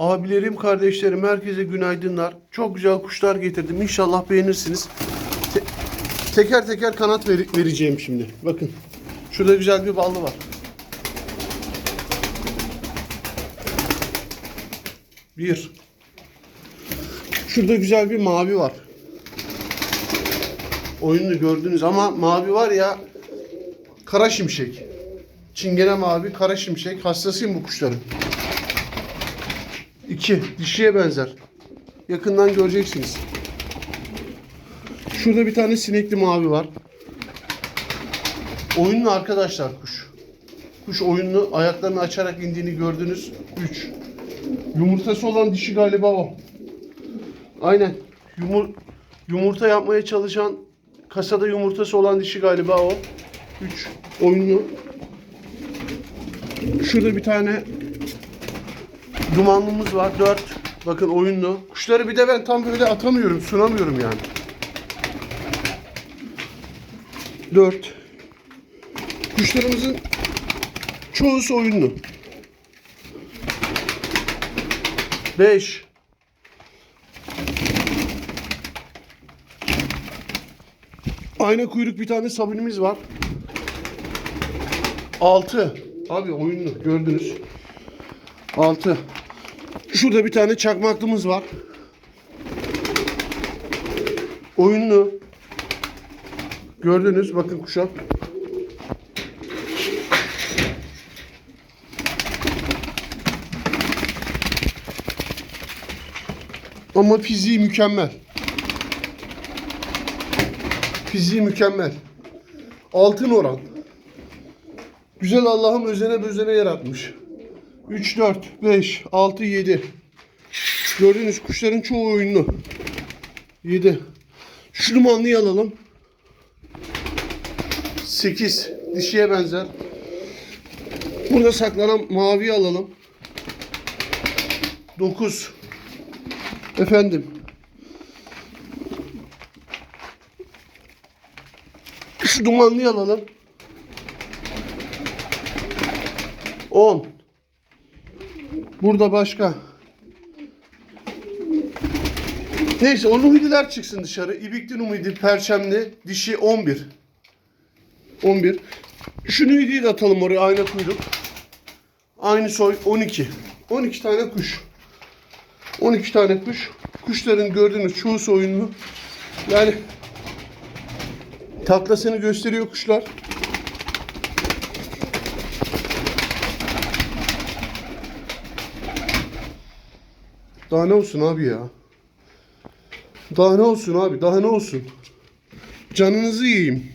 Abilerim, kardeşlerim, herkese günaydınlar. Çok güzel kuşlar getirdim. İnşallah beğenirsiniz. Te- teker teker kanat veri- vereceğim şimdi. Bakın. Şurada güzel bir ballı var. Bir. Şurada güzel bir mavi var. Oyunu gördünüz ama mavi var ya kara şimşek. Çingene mavi, kara şimşek. Hastasıyım bu kuşların. İki. Dişiye benzer. Yakından göreceksiniz. Şurada bir tane sinekli mavi var. Oyunlu arkadaşlar kuş. Kuş oyunlu. Ayaklarını açarak indiğini gördünüz. Üç. Yumurtası olan dişi galiba o. Aynen. Yumur yumurta yapmaya çalışan kasada yumurtası olan dişi galiba o. 3 oyunlu. Şurada bir tane dumanlımız var. 4. Bakın oyunlu. Kuşları bir de ben tam böyle atamıyorum, sunamıyorum yani. 4. Kuşlarımızın çoğusu oyunlu. 5. Ayna kuyruk bir tane sabunimiz var. 6. Abi oyunlu gördünüz. 6. Şurada bir tane çakmaklımız var. Oyunlu. Gördünüz bakın kuşak. Ama fiziği mükemmel. Fiziği mükemmel. Altın oran. Güzel Allah'ım özene bözene yaratmış. 3, 4, 5, 6, 7. Gördüğünüz kuşların çoğu oyunlu. 7. Şu dumanlıyı alalım. 8. Dişiye benzer. Burada saklanan maviyi alalım. 9. Efendim. Şu dumanlıyı alalım. 10. Burada başka. Neyse o nuhidiler çıksın dışarı. İbikli nuhidi, perçemli, dişi 11. 11. Şu nuhidiyi de atalım oraya ayna kuyruk. Aynı soy 12. 12 tane kuş. 12 tane kuş. Kuşların gördüğünüz çoğusu oyunlu. Yani taklasını gösteriyor kuşlar. Daha ne olsun abi ya? Daha ne olsun abi? Daha ne olsun? Canınızı yiyeyim.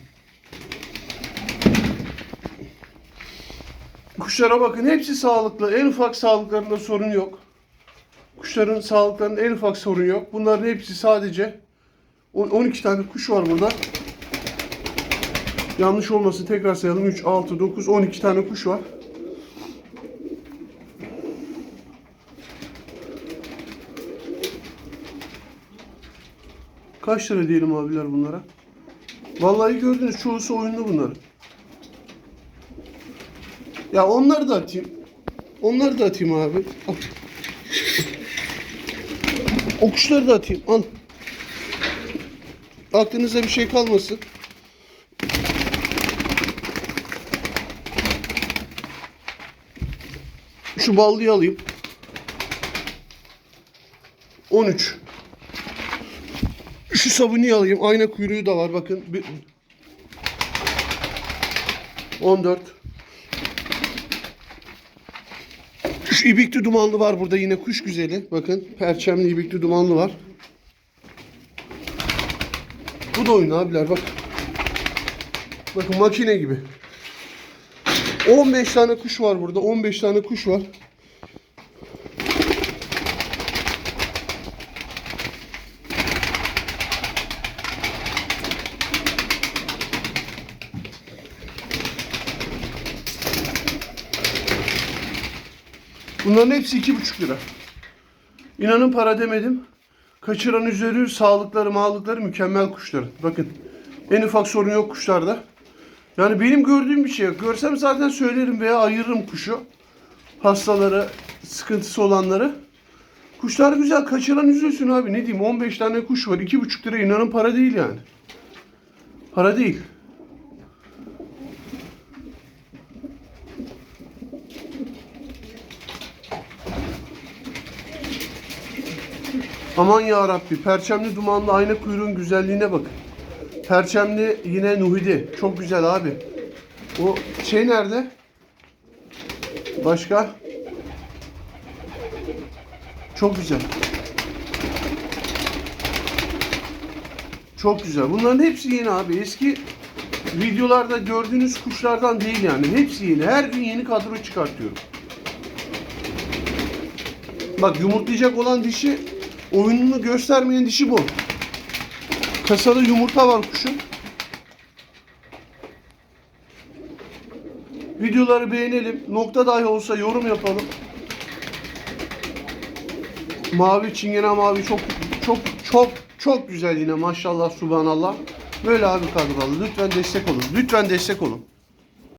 Kuşlara bakın hepsi sağlıklı. En ufak sağlıklarında sorun yok. Kuşların sağlıklarında en ufak sorun yok. Bunların hepsi sadece on- 12 tane kuş var burada. Yanlış olmasın tekrar sayalım. 3, 6, 9, 12 tane kuş var. Kaç lira diyelim abiler bunlara? Vallahi gördünüz çoğusu oyunlu bunların. Ya onları da atayım. Onları da atayım abi. Al. O da atayım. Al. Aklınızda bir şey kalmasın. Şu ballıyı alayım. 13. Şu sabunu alayım. Ayna kuyruğu da var bakın. Bir... 14. Şu ibikli dumanlı var burada yine kuş güzeli. Bakın perçemli ibikli dumanlı var. Bu da oyun abiler bak. Bakın makine gibi. 15 tane kuş var burada. 15 tane kuş var. Bunların hepsi iki buçuk lira. İnanın para demedim. Kaçıran üzeri sağlıkları, mağlıkları mükemmel kuşların. Bakın en ufak sorun yok kuşlarda. Yani benim gördüğüm bir şey yok. Görsem zaten söylerim veya ayırırım kuşu. Hastaları, sıkıntısı olanları. Kuşlar güzel. Kaçıran üzülsün abi. Ne diyeyim 15 tane kuş var. 2,5 lira inanın para değil yani. Para değil. Aman ya Rabbi. Perçemli dumanlı ayna kuyruğun güzelliğine bakın. Perçemli yine Nuhidi. Çok güzel abi. O şey nerede? Başka? Çok güzel. Çok güzel. Bunların hepsi yeni abi. Eski videolarda gördüğünüz kuşlardan değil yani. Hepsi yeni. Her gün yeni kadro çıkartıyorum. Bak yumurtlayacak olan dişi oyununu göstermeyen dişi bu. Kasada yumurta var kuşun. Videoları beğenelim. Nokta dahi olsa yorum yapalım. Mavi çingene mavi çok çok çok çok güzel yine maşallah subhanallah. Böyle abi kadrolı. Lütfen destek olun. Lütfen destek olun.